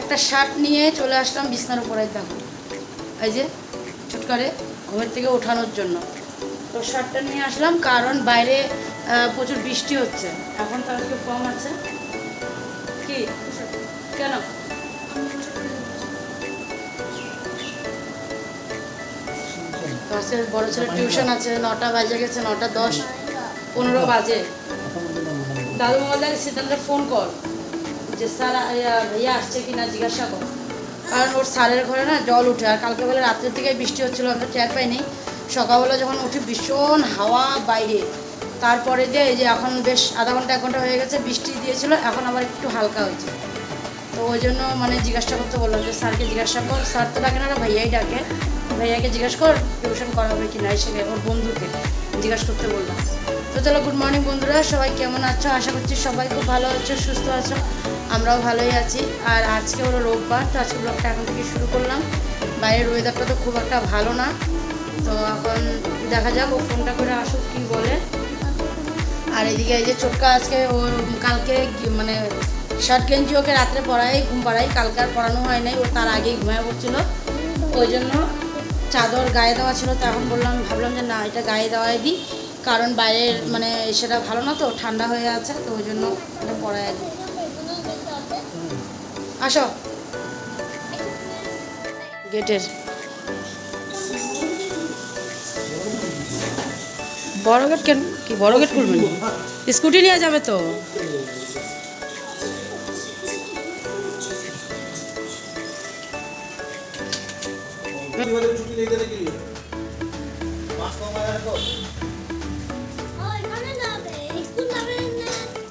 একটা শার্ট নিয়ে চলে আসলাম বিছনার উপরে দেখো। এই যে ছুটকারে ঘুমের থেকে ওঠানোর জন্য। তো শার্টটা নিয়ে আসলাম, কারণ বাইরে প্রচুর বৃষ্টি হচ্ছে। এখন তো আজকে কম আছে। কি? কেন? তো বড় ছেলের টিউশন আছে, নটা বাজে গেছে, নটা দশ, পনেরো বাজে। দাদু মোবাইল সিদ্ধান্তে ফোন কর। যে স্যার ইয়া, ভাইয়া আসছে কি না জিজ্ঞাসা করো। কারণ ওর স্যারের ঘরে না জল উঠে আর কালকে বেলা রাত্রের থেকে বৃষ্টি হচ্ছিল আমরা টের পাইনি। সকালবেলা যখন উঠি ভীষণ হাওয়া বাইরে। তারপরে যে এই যে এখন বেশ আধা ঘণ্টা এক ঘণ্টা হয়ে গেছে বৃষ্টি দিয়েছিল এখন আবার একটু হালকা হয়েছে। তো ওই জন্য মানে জিজ্ঞাসা করতে বললাম যে স্যারকে জিজ্ঞাসা কর স্যার তো ডাকে না ভাইয়াই ডাকে। ভাইয়াকে জিজ্ঞেস কর টিউশন করাবে কি না এসে ওর বন্ধুকে জিজ্ঞাসা করতে বললাম। তো চলো গুড মর্নিং বন্ধুরা সবাই কেমন আছো? আশা করছি সবাই খুব ভালো আছো সুস্থ আছো। আমরাও ভালোই আছি। আর আজকে হলো রোববার, তো আজকে ব্লগটা এখন থেকে শুরু করলাম। বাইরের ওয়েদারটা তো খুব একটা ভালো না। তো এখন দেখা যাক ও ফোনটা করে আসুক, কী বলে। আর এদিকে এই যে চোটকা আজকে ওর কালকে মানে শার্ট গেঞ্জি ওকে রাত্রে পড়াই ঘুম পাড়াই। কালকে আর পড়ানো হয় নাই, ও তার আগেই ঘুমায় পড়ছিল ওই জন্য চাদর গায়ে দেওয়া ছিল, তো এখন বললাম, ভাবলাম যে না, এটা গায়ে দেওয়াই দিই। কারণ বাইরের মানে সেটা ভালো না তো, ঠান্ডা হয়ে আছে, তো ওই জন্য এটা পরাই দিই আসো। গেটের। বড় গেট কেন? কি বড় গেট খুলবেন স্কুটি নিয়ে যাবে তো।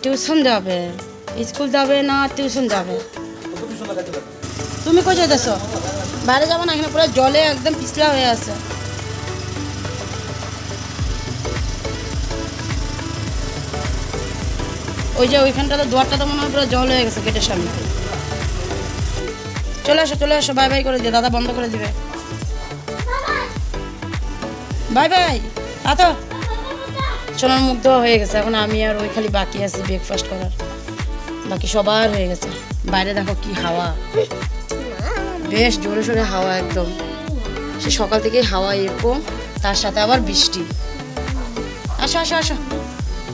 টিউশন যাবে। স্কুল যাবে না টিউশন যাবে। তুমি কই যাইতেছ? বাইরে যাব না, এখানে পুরো জলে একদম পিছলা হয়ে আছে। ওই যে ওইখানটাতে দুয়ারটাতে মনে হয় পুরো জল হয়ে গেছে গেটের সামনে। চলে আসো চলে আসো, বাই বাই করে দিয়ে দাদা বন্ধ করে দিবে। বাই বাই, আতো। সোনার মুখ হয়ে গেছে, এখন আমি আর ওই খালি বাকি আছি ব্রেকফাস্ট করার। বাকি সবার হয়ে গেছে। বাইরে দেখো কি হাওয়া। বেশ জোরে সোরে হাওয়া একদম। সে সকাল থেকেই হাওয়া এরকম, তার সাথে আবার বৃষ্টি। আসো আসো আসো।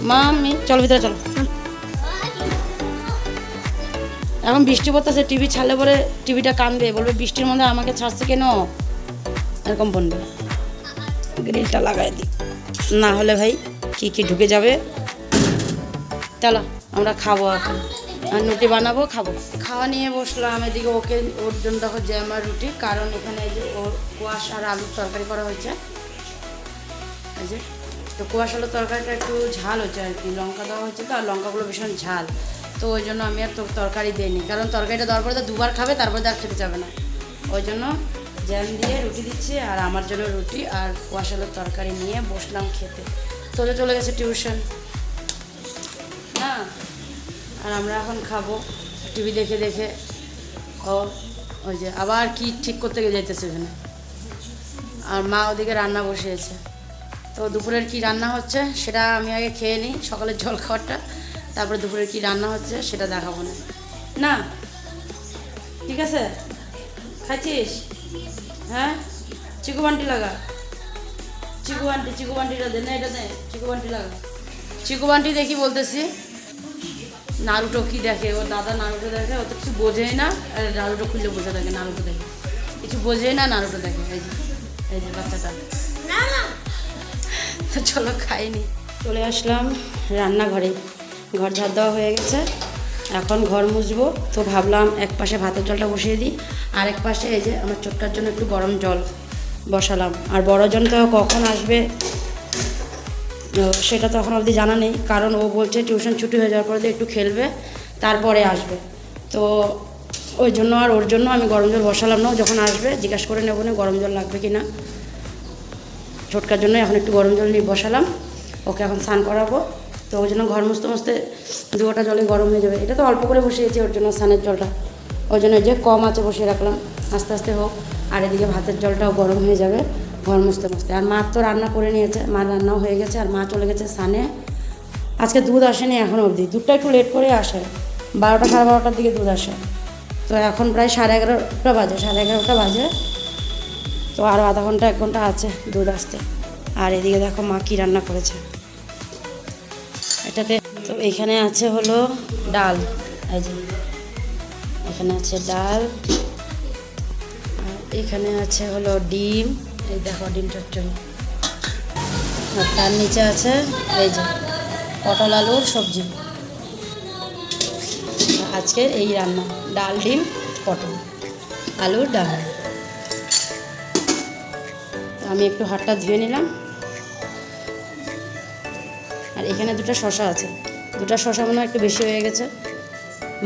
মা আমি চলো ভিতরে, চলো। এখন বৃষ্টি পড়তেছে, টিভি ছাড়লে পরে টিভিটা কানবে। বলবে, বৃষ্টির মধ্যে আমাকে ছাড়ছে কেন? এরকম বলবে। গ্রিলটা লাগাই দিই। না হলে ভাই, কি কি ঢুকে যাবে? চলো, আমরা খাব এখন। আর রুটি বানাবো, খাব। খাওয়া নিয়ে বসলাম, এদিকে ওকে, ওর জন্য দেখো জ্যাম আর রুটি, কারণ এখানে যে ওর কুয়াশ আর আলুর তরকারি করা হয়েছে। এই যে, তো কোয়াশ আলুর তরকারিটা একটু ঝাল হচ্ছে আর কি, লঙ্কা দেওয়া হচ্ছে তো, আর লঙ্কাগুলো ভীষণ ঝাল। তো ওই জন্য আমি আর তরকারি দিইনি, কারণ তরকারিটা দেওয়ার পরে তো দুবার খাবে, তারপরে আর খেতে যাবে না। ওই জন্য জ্যাম দিয়ে রুটি দিচ্ছি আর আমার জন্য রুটি আর কোয়াশ আলুর তরকারি নিয়ে বসলাম খেতে। তোলে চলে গেছে টিউশন। আর আমরা এখন খাব টিভি দেখে দেখে। ও, ওই যে, আবার কি ঠিক করতে গিয়ে যেতেছে ওখানে আর মা ওদিকে রান্না বসিয়েছে। তো দুপুরের কি রান্না হচ্ছে সেটা আমি আগে খেয়ে নিই সকালের জল খাবারটা। তারপরে দুপুরের কি রান্না হচ্ছে সেটা দেখাবো না। না, ঠিক আছে? খাচ্ছিস হ্যাঁ? চিকু বান্টি লাগা। চিকু বান্টি, চিকু বান্টিটা দে, না, এটা দে, চিকু বান্টি লাগা। চিকু বান্টি দেখি বলতেছি। নারুটো কি দেখে? ও দাদা নারুটো দেখে ও তো কিছু বোঝেই না। আর নারুটো খুললে বোঝা থাকে নারুটো দেখে। কিছু বোঝেই না নারুটো দেখে। এই যে এই যে বাচ্চাটা। তো চলো খাইনি। চলে আসলাম রান্নাঘরে। ঘর ঝাড় দেওয়া হয়ে গেছে। এখন ঘর মুছবো। তো ভাবলাম এক পাশে ভাতের জলটা বসিয়ে দিই। আর এক পাশে এই যে আমার চোটকার জন্য একটু গরম জল বসালাম। আর বড়জন তো কখন আসবে সেটা তো এখন অবধি জানা নেই। কারণ ও বলছে টিউশন ছুটি হয়ে যাওয়ার পরে একটু খেলবে, তারপরে আসবে। তো ওই জন্য আর ওর জন্য আমি গরম জল বসালাম না যখন আসবে জিজ্ঞাসা করে নেব না গরম জল লাগবে কি না ছোটকার জন্য এখন একটু গরম জল নিয়ে বসালাম, ওকে এখন স্নান করাবো। তো ওই জন্য ঘর মুছতে মুছতে দু গোটা জলে গরম হয়ে যাবে। এটা তো অল্প করে বসিয়েছি ওর জন্য স্নানের জলটা। ওই জন্য যে কম আছে বসিয়ে রাখলাম। আস্তে আস্তে হোক, আর এদিকে ভাতের জলটাও গরম হয়ে যাবে। ঘর মুছতে মুছতে। আর মা তো রান্না করে নিয়েছে, মার রান্নাও হয়ে গেছে, আর মা চলে গেছে স্নানে আজকে দুধ আসেনি এখনও অবধি। দুধটা একটু লেট করে আসে। বারোটা সাড়ে বারোটার দিকে দুধ আসে। তো এখন প্রায় সাড়ে এগারোটা বাজে, সাড়ে এগারোটা বাজে। তো আরও আধা ঘণ্টা, এক ঘণ্টা আছে দুধ আসতে। আর এদিকে দেখো মা কী রান্না করেছে। এটাতে তো এখানে আছে হলো ডাল। এই এখানে আছে ডাল। আর এখানে আছে হলো ডিম। এই দেখো ডিম চচ্চড়ি আর তার নিচে আছে, এই যে পটল আলুর সবজি। আজকের এই রান্না, ডাল, ডিম, পটল, আলুর ডাল। আমি একটু হাতটা ধুয়ে নিলাম। আর এখানে দুটো শশা আছে। দুটো শশা মনে একটু বেশি হয়ে গেছে।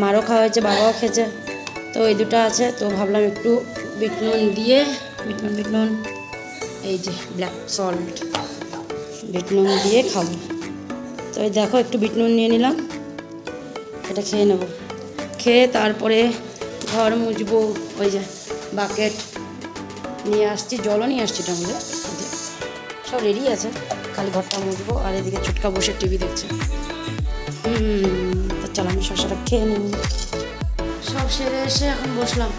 মারও খাওয়া হয়েছে, বাবাও খেয়েছে। তো এই দুটো আছে, তো ভাবলাম একটু বিট দিয়ে, বিট নুন বিট নুন এই যে ব্ল্যাক সল্ট বিট নুন দিয়ে খাব। তো এই দেখো, একটু বিট নুন নিয়ে নিলাম, এটা খেয়ে নেব। খেয়ে তারপরে ঘর মুছবো, ওই যে বাকেট নিয়ে আসছি, জলও নিয়ে আসছি টামলে সব রেডি আছে, খালি ঘরটা মুছবো, আর এদিকে ছুটকা বসে টিভি দেখছে। তো চলো আমি শশাটা খেয়ে নিই। সব সেরে এসে এখন বসলাম।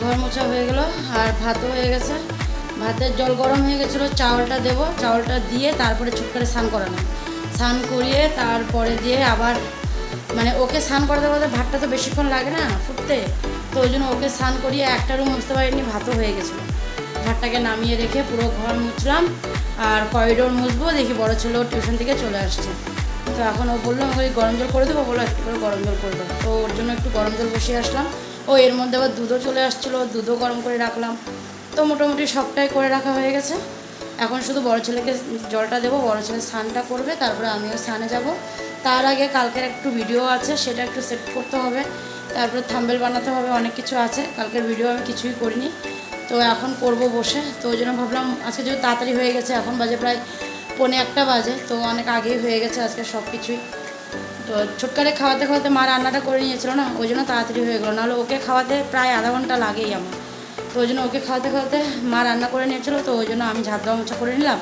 ঘর মোছা হয়ে গেল, আর ভাতও হয়ে গেছে। ভাতের জল গরম হয়ে গেছিল, চাউলটা দেবো, চাউলটা দিয়ে তারপরে ছুট করে স্নান করানো। স্নান করিয়ে তারপরে দিয়ে আবার মানে ওকে স্নান করাতে করাতে ভাতটা তো বেশিক্ষণ লাগে না ফুটতে, তো ওই জন্য ওকে স্নান করিয়ে একটা রুম মুছতে পারিনি, ভাতও হয়ে গেছিল। ভাতটাকে নামিয়ে রেখে পুরো ঘর মুছলাম, আর করিডোর মুছবো, দেখি বড় ছেলে টিউশন থেকে চলে আসছে। তো এখন ও বলল, আমাকে গরম জল করে দেবো বলল একটু করে গরম জল করে দেবো তো ওর জন্য একটু গরম জল বসিয়ে আসলাম। ও এর মধ্যে আবার দুধও চলে আসছিল, দুধও গরম করে রাখলাম। তো মোটামুটি সবটাই করে রাখা হয়ে গেছে। এখন শুধু বড় ছেলেকে জলটা দেবো, বড় ছেলে স্নানটা করবে, তারপরে আমিও স্নানে যাব। তার আগে কালকের একটু ভিডিও আছে, সেটা একটু সেট করতে হবে। তারপরে থাম্বেল বানাতে হবে, অনেক কিছু আছে। কালকের ভিডিও আমি কিছুই করিনি। তো এখন করব বসে। তো ওই জন্য ভাবলাম, আজকে যেহেতু তাড়াতাড়ি হয়ে গেছে, এখন বাজে প্রায় পৌনে একটা বাজে, তো অনেক আগেই হয়ে গেছে আজকে সব কিছুই তো ছোটকারে খাওয়াতে খাওয়াতে মা রান্নাটা করে নিয়েছিল না, ওই জন্য তাড়াতাড়ি হয়ে গেলো। নাহলে ওকে খাওয়াতে প্রায় আধা ঘণ্টা লাগেই আমার। তো ওই জন্য ওকে খাওয়াতে খাওয়াতে মা রান্না করে নিয়েছিল, তো ওই জন্য আমি ঝাঁট দেওয়া করে নিলাম।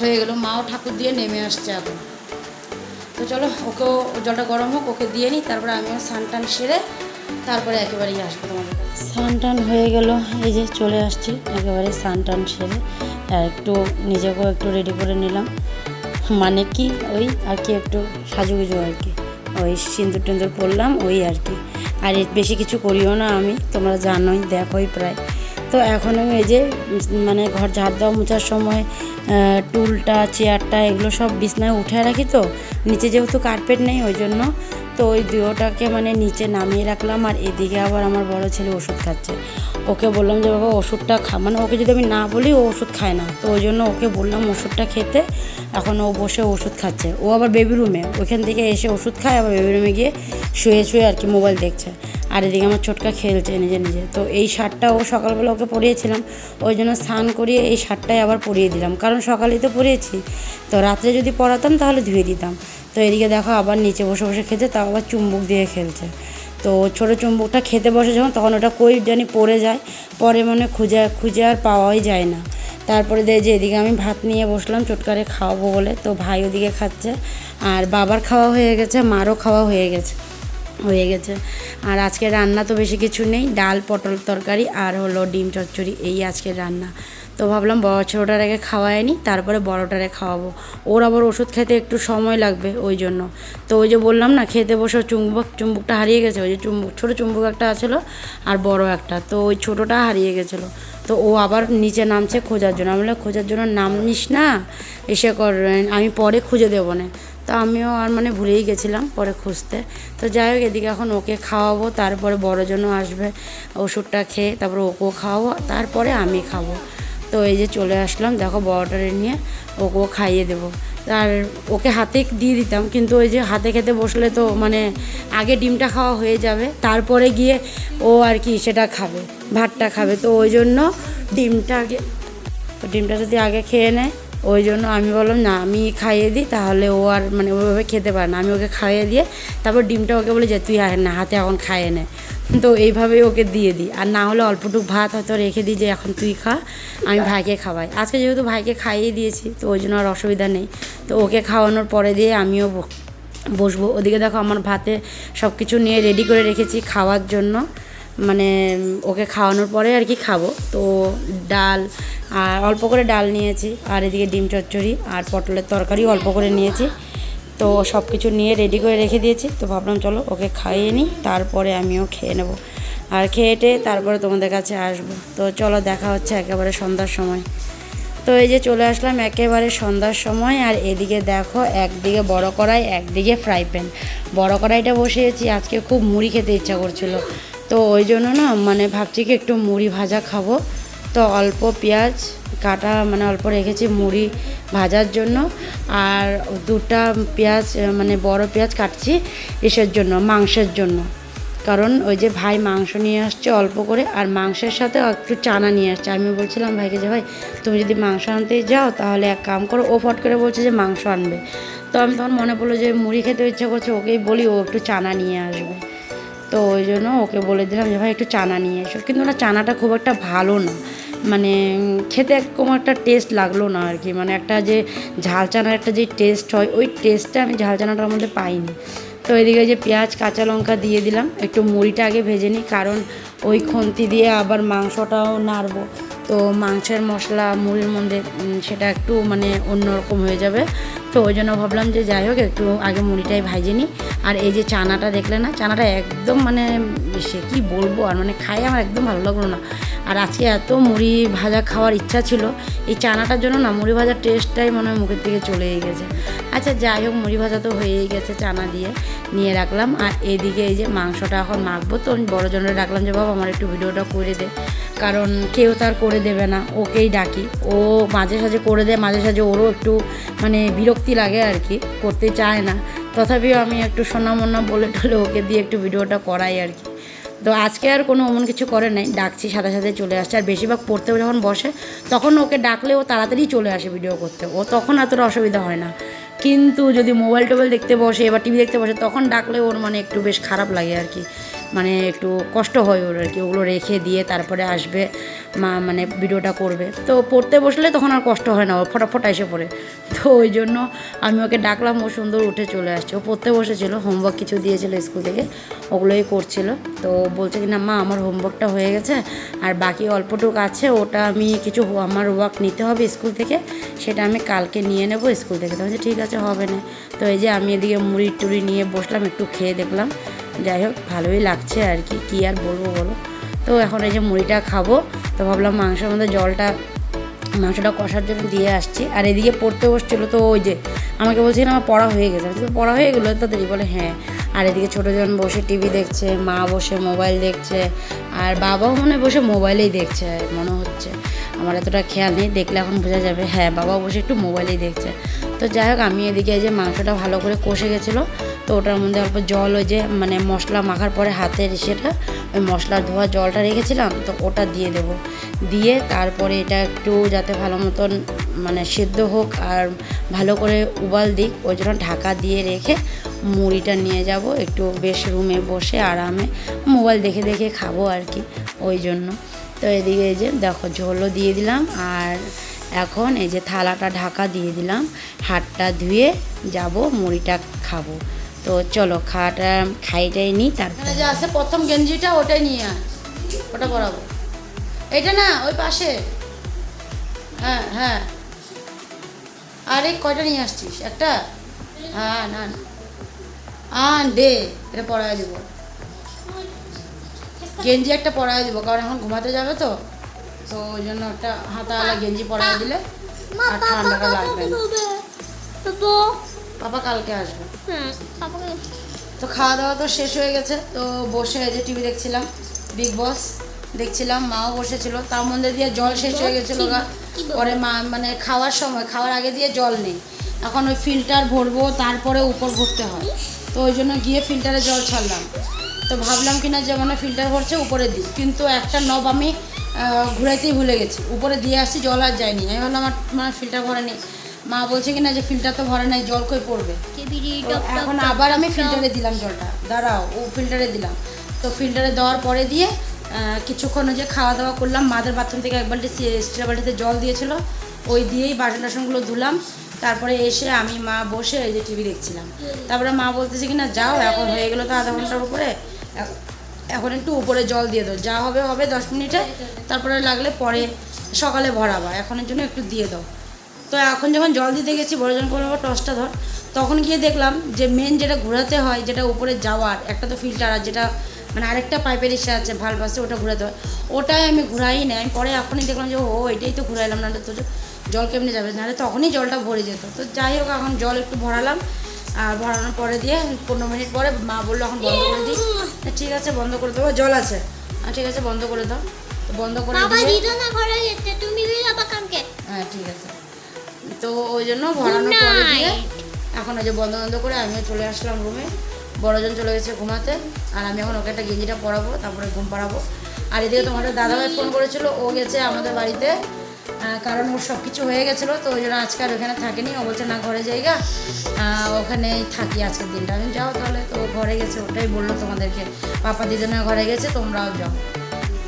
হয়ে গেলো, মাও ঠাকুর দিয়ে নেমে আসছে এখন। তো চলো, ওকেও জলটা গরম হোক, ওকে দিয়ে নিই, তারপরে আমিও স্নান টান সেরে তারপরে একেবারেই আসব তোমাদের স্নান টান হয়ে গেল, এই যে চলে আসছি, একেবারে স্নান টান সেরে, আর একটু নিজেকেও একটু রেডি করে নিলাম। মানে কি, ওই আর কি একটু সাজুগুজু আর কি। ওই সিঁদুর টিন্দুর পরলাম ওই আর কি। আর বেশি কিছু করিও না আমি, তোমরা জানোই, দেখোই প্রায়। তো এখন আমি এই যে মানে ঘর ঝাড় দেওয়া মোছার সময় টুলটা, চেয়ারটা এগুলো সব বিছনায় উঠে রাখি তো। নিচে যেহেতু কার্পেট নেই, ওই জন্য। তো ওই দুয়োটাকে মানে নিচে নামিয়ে রাখলাম। আর এদিকে আবার আমার বড় ছেলে ওষুধ খাচ্ছে। ওকে বললাম যে, বাবা, ওষুধটা খা মানে ওকে যদি আমি না বলি, ও ওষুধ খায় না। তো ওই জন্য ওকে বললাম ওষুধটা খেতে। এখন ও বসে ওষুধ খাচ্ছে। ও আবার বেবি রুমে ওইখান থেকে এসে ওষুধ খায়, আবার বেবি রুমে গিয়ে শুয়ে শুয়ে আর কি মোবাইল দেখছে। আর এদিকে আমার ছোটকা খেলছে নিজে নিজে। তো এই শার্টটা ও সকালবেলা ওকে পরিয়েছিলাম। ওই জন্য স্নান করিয়ে এই শার্টটাই আবার পরিয়ে দিলাম। কারণ সকালেই তো পরিয়েছি। তো রাত্রে যদি পরাতাম তাহলে ধুয়ে দিতাম। তো এদিকে দেখো আবার নিচে বসে বসে খেতে তাও আবার চুম্বুক দিয়ে খেলছে। তো ছোটো চুম্বুকটা খেতে বসে যখন, তখন ওটা কই জানি পড়ে যায়। পরে মনে খুঁজে খুঁজে আর পাওয়াই যায় না। তারপরে দেখে যে এদিকে আমি ভাত নিয়ে বসলাম, চটকারে খাওয়াবো বলে। তো ভাই ওদিকে খাচ্ছে। আর বাবার খাওয়া হয়ে গেছে, মারও খাওয়া হয়ে গেছে হয়ে গেছে। আর আজকে রান্না তো বেশি কিছু নেই, ডাল, পটল তরকারি আর হলো ডিম চচ্চড়ি, এই আজকের রান্না। তো ভাবলাম বড় ছোটোটার আগে খাওয়ায়নি তারপরে বড়টারে খাওয়াবো। ওর আবার ওষুধ খেতে একটু সময় লাগবে ওই জন্য। তো ওই যে বললাম না খেতে বসে চুম্বক চুম্বকটা হারিয়ে গেছে ওই যে চুম্বক ছোটো চুম্বক একটা আছিল আর বড় একটা তো ওই ছোটোটা হারিয়ে গেছিল। তো ও আবার নিচে নামছে খোঁজার জন্য। আমি বললাম, খোঁজার জন্য নাম নিস না এসে কর আমি পরে খুঁজে দেবো না। তো আমিও আর মানে ভুলেই গেছিলাম পরে খুঁজতে। তো যাই হোক এদিকে এখন ওকে খাওয়াবো তারপরে বড় জন্য আসবে ওষুধটা খেয়ে তারপরে ওকেও খাওয়াবো তারপরে আমি খাব। তো এই যে চলে আসলাম, দেখো বড়টারে নিয়ে ওকেও খাইয়ে দেবো। আর ওকে হাতে দিয়ে দিতাম, কিন্তু ওই যে হাতে খেতে বসলে তো মানে আগে ডিমটা খাওয়া হয়ে যাবে, তারপরে গিয়ে ও আর কি সেটা খাবে, ভাতটা খাবে। তো ওই জন্য ডিমটা আগে ডিমটা যদি আগে খেয়ে নেয় ওই জন্য আমি বললাম, না, আমি খাইয়ে দিই, তাহলে ও আর মানে ওইভাবে খেতে পারে না। আমি ওকে খাইয়ে দিয়ে তারপর ডিমটা ওকে বলে, যে, তুই আর না, হাতে এখন খাইয়ে নে। তো এইভাবেই ওকে দিয়ে দিই। আর না হলে অল্পটুকু ভাত হয়তো রেখে দিই যে, এখন তুই খা, আমি ভাইকে খাওয়াই। আজকে যেহেতু ভাইকে খাইয়ে দিয়েছি, তো ওই জন্য আর অসুবিধা নেই। তো ওকে খাওয়ানোর পরে দিয়ে আমিও বসবো। ওদিকে দেখো আমার ভাতে সব কিছু নিয়ে রেডি করে রেখেছি খাওয়ার জন্য। মানে ওকে খাওয়ানোর পরে আর কি খাব। তো ডাল, আর অল্প করে ডাল নিয়েছি, আর এদিকে ডিম চচ্চড়ি, আর পটলের তরকারি অল্প করে নিয়েছি। তো সব কিছু নিয়ে রেডি করে রেখে দিয়েছি। তো ভাবলাম চলো ওকে খাইয়ে নিই, তারপরে আমিও খেয়ে নেব। আর খেয়ে টেয়ে তারপরে তোমাদের কাছে আসব। তো চলো দেখা হচ্ছে একেবারে সন্ধ্যার সময়। তো এই যে চলে আসলাম একেবারে সন্ধ্যার সময়, আর এদিকে দেখো একদিকে বড় কড়াই, একদিকে ফ্রাই প্যান বড় কড়াইটা বসিয়েছি, আজকে খুব মুড়ি খেতে ইচ্ছা করছিল। তো ওই জন্য না মানে ভাবছি কি একটু মুড়ি ভাজা খাব। তো অল্প পেঁয়াজ কাটা মানে অল্প রেখেছি মুড়ি ভাজার জন্য। আর দুটা পেঁয়াজ মানে বড় পেঁয়াজ কাটছি ইসের জন্য, মাংসের জন্য। কারণ ওই যে ভাই মাংস নিয়ে আসছে অল্প করে, আর মাংসের সাথে একটু চানা নিয়ে আসছে। আমি বলছিলাম ভাইকে যে, ভাই, তুমি যদি মাংস আনতে যাও, তাহলে এক কাম করো। ও ফট করে বলছে যে, মাংস আনবে। তো আমি তখন মনে পড়ল যে, মুড়ি খেতে ইচ্ছা করছে, ওকেই বলি, ও একটু চানা নিয়ে আসবে। তো ওই জন্য ওকে বলে দিলাম যে, ভাই, একটু চানা নিয়ে এসো। কিন্তু না, চানাটা খুব একটা ভালো না। মানে খেতে একরকম একটা টেস্ট লাগল না আর কি। মানে একটা যে ঝাল চানার একটা যে টেস্ট হয়, ওই টেস্টটা আমি ঝাল চানাটার মধ্যে পাইনি। তো এদিকে যে পেঁয়াজ, কাঁচা লঙ্কা দিয়ে দিলাম। একটু মুড়িটা আগে ভেজে নিই, কারণ ওই খন্তি দিয়ে আবার মাংসটাও নাড়বো। তো মাংসের মশলা, মুড়ির মধ্যে সেটা একটু মানে অন্যরকম হয়ে যাবে। তো ওই জন্য ভাবলাম যে যাই হোক, একটু আগে মুড়িটাই ভাইজে নিই। আর এই যে চানাটা দেখলে না, চানাটা একদম মানে সে কী বলব? আর মানে খাই আমার একদম ভালো লাগল না। আর আজকে এত মুড়ি ভাজা খাওয়ার ইচ্ছা ছিল, এই চানাটার জন্য না মুড়ি ভাজার টেস্টটাই মনে হয় মুখের থেকে চলেই গেছে। আচ্ছা যাই হোক, মুড়ি ভাজা তো হয়েই গেছে, চানা দিয়ে নিয়ে রাখলাম। আর এদিকে এই যে মাংসটা এখন মাখবো, তো আমি বড় জনের ডাকলাম যে, বাবা, আমার একটু ভিডিওটা করে দে। কারণ কেউ তার করে দেবে না, ওকেই ডাকি। ও মাঝে সাঝে করে দেয়, মাঝে সাঝে ওরও একটু মানে বিরক্তি লাগে আর কি, করতে চায় না। তথাপিও আমি একটু সোনামন্না বলে টলে ওকে দিয়ে একটু ভিডিওটা করাই আর কি। তো আজকে আর কোনো অমন কিছু করে নাই। ডাকছি, সাথে সাথে চলে আসছে। আর বেশিরভাগ পড়তেও যখন বসে, তখন ওকে ডাকলে ও তাড়াতাড়ি চলে আসে ভিডিও করতে। ও তখন এতটা অসুবিধা হয় না। কিন্তু যদি মোবাইল টোবাইল দেখতে বসে বা টিভি দেখতে বসে, তখন ডাকলে ওর মানে একটু বেশ খারাপ লাগে আর কি। মানে একটু কষ্ট হয় ওর আর কি, ওগুলো রেখে দিয়ে তারপরে আসবে, মা মানে ভিডিওটা করবে। তো পড়তে বসলে তখন আর কষ্ট হয় না, ও ফটাফট এসে পড়ে। তো ওই জন্য আমি ওকে ডাকলাম, ও সুন্দর উঠে চলে আসছে। ও পড়তে বসেছিল হোমওয়ার্ক কিছু দিয়েছিল স্কুল থেকে, ওগুলোই করছিল। তো বলছে কি, না মা, আমার হোমওয়ার্কটা হয়ে গেছে, আর বাকি অল্পটুক আছে, ওটা আমি কিছু আমার ওয়ার্ক নিতে হবে স্কুল থেকে, সেটা আমি কালকে নিয়ে নেব স্কুল থেকে। তো ঠিক আছে, হবে না। তো এই যে আমি এদিকে মুড়ি টুড়ি নিয়ে বসলাম, একটু খেয়ে দেখলাম। যাই হোক, ভালোই লাগছে আর কি। কী আর বলব বলো? তো এখন এই যে মুড়িটা খাব, তো ভাবলাম মাংসের মধ্যে জলটা, মাংসটা কষার জন্য দিয়ে আসছি। আর এদিকে পড়তে বসছিলো তো ওই যে, আমাকে বলছে আমার পড়া হয়ে গেছে। আমি পড়া হয়ে গেলো? তাড়াতাড়ি বলে হ্যাঁ। আর এদিকে ছোটো জন বসে টিভি দেখছে, মা বসে মোবাইল দেখছে, আর বাবাও মনে বসে মোবাইলেই দেখছে, মনে হচ্ছে। আমার এতটা খেয়াল নেই, দেখলে এখন বোঝা যাবে। হ্যাঁ বাবা বসে একটু মোবাইলেই দেখছে। তো যাই হোক, আমি এদিকে এই যে মাংসটা ভালো করে কষে গেছিল তো ওটার মধ্যে অল্প জল ওই যে মানে মশলা মাখার পরে হাতের সেটা ওই মশলা ধোয়া জলটা রেখেছিলাম, তো ওটা দিয়ে দেবো। দিয়ে তারপরে এটা একটু যাতে ভালো মতন মানে সেদ্ধ হোক আর ভালো করে উবাল দিক, ওই জন্য ঢাকা দিয়ে রেখে মুড়িটা নিয়ে যাব একটু বেশ রুমে বসে আরামে, মোবাইল দেখে দেখে খাব আর কি ওই জন্য। তো এদিকে এই যে দেখো ঝোলও দিয়ে দিলাম আর এখন এই যে থালাটা ঢাকা দিয়ে দিলাম, হাতটা ধুয়ে যাব, মুড়িটা খাব। তো চলো খাওয়াটা খাইটাই নিই তারপরে যে আছে প্রথম গেঞ্জিটা ওটাই নিয়ে আয় ওটা পরাবো এটা না ওই পাশে হ্যাঁ হ্যাঁ আরে কয়টা নিয়ে আসছিস একটা হ্যাঁ না না। আন দে এটা পরায় দিব গেঞ্জি একটা পরায় দিব কারণ এখন ঘুমাতে যাবে তো তো ওই জন্য একটা হাতাওয়ালা গেঞ্জি পরায় দিলে আর ঠান্ডাটা লাগবে না তো পাপা কালকে আসবে। পাপাকে তো খাওয়া দাওয়া তো শেষ হয়ে গেছে তো বসে যে টিভি দেখছিলাম বিগ বস দেখছিলাম মাও বসেছিল তার মধ্যে দিয়ে জল শেষ হয়ে গেছিল গা। পরে মা মানে খাওয়ার সময় খাওয়ার আগে দিয়ে জল নেই। এখন ওই ফিল্টার ভরবো তারপরে উপর ভরতে হয়। তো ওই জন্য গিয়ে ফিল্টারে জল ছাড়লাম। তো ভাবলাম কিনা যে মানে ফিল্টার ভরছে উপরে দিই। কিন্তু একটা নব আমি ঘুরাইতেই ভুলে গেছি। উপরে দিয়ে আসছি জল আর যায়নি। আমি ভাবলাম আমার মানে ফিল্টার ভরে নি মা বলছে কিনা যে ফিল্টার তো ভরা নাই জল কই পড়বে? এখন আবার আমি ফিল্টারে দিলাম জলটা। দাঁড়াও ও ফিল্টারে দিলাম। তো ফিল্টারে দেওয়ার পরে দিয়ে কিছুক্ষণ যে খাওয়া দাওয়া করলাম। মাদের বাথরুম থেকে এক বালতি স্টিল বালতিতে জল দিয়েছিল। ওই দিয়েই বাসন টাসনগুলো ধুলাম। তারপরে এসে আমি মা বসে এই যে টিভি দেখছিলাম। তারপরে মা বলতেছে কি না যাও এখন হয়ে গেলো তো আধা ঘণ্টার উপরে। এখন একটু উপরে জল দিয়ে দাও। যা হবে হবে দশ মিনিটে। তারপরে লাগলে পরে সকালে ভরাবা। এখনের জন্য একটু দিয়ে দাও। তো এখন যখন জল দিতে গেছি বড়জন করব টসটা ধর। তখন গিয়ে দেখলাম যে মেন যেটা ঘোরাতে হয় যেটা উপরে যাওয়ার একটা তো ফিল্টার আর যেটা মানে আরেকটা পাইপের ইসে আছে ভালো পাশে ওটা ঘোরাতে হয়। ওটাই আমি ঘুরাই না আমি পরে এখনই দেখলাম যে ও এটাই তো ঘুরাইলাম না তো জল কেমনি যাবে? নাহলে তখনই জলটা ভরে যেত। তো যাই হোক এখন জল একটু ভরালাম। আর ভরানোর পরে দিয়ে পনেরো মিনিট পরে মা বলল এখন বন্ধ করে দিই। ঠিক আছে বন্ধ করে দেবো জল আছে। আর ঠিক আছে বন্ধ করে দাও। তো বন্ধ করে দিয়ে তুমি হ্যাঁ ঠিক আছে। তো ওই জন্য Good পরে দিয়ে এখন ওই যে বন্ধ বন্ধ করে আমিও চলে আসলাম রুমে। বড়জন চলে গেছে ঘুমাতে আর আমি এখন ওকে একটা গেঞ্জিটা পরাবো তারপরে ঘুম পাড়াবো। আর এদিকে তোমাদের দাদাভাই ফোন করেছিল ও গেছে আমাদের বাড়িতে কারণ ওর সব কিছু হয়ে গেছিল তো ওই জন্য আজকে আর ওখানে থাকেনি। ও বলছে না ঘরে জায়গা ওখানেই থাকি আজকের দিনটা। আমি যাও তাহলে। তো ঘরে গেছে ওটাই বলল তোমাদেরকে। পাপা দিদনের ঘরে গেছে তোমরাও যাও।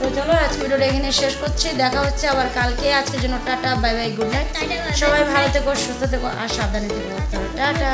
তো চলো আজকে ভিডিওটা এখানে শেষ করছি। দেখা হচ্ছে আবার কালকে। আজকের জন্য tata bye bye good night. সবাই ভালো. থেকো সুস্থ থেকো আর সাবধানে থেকো। টাটা।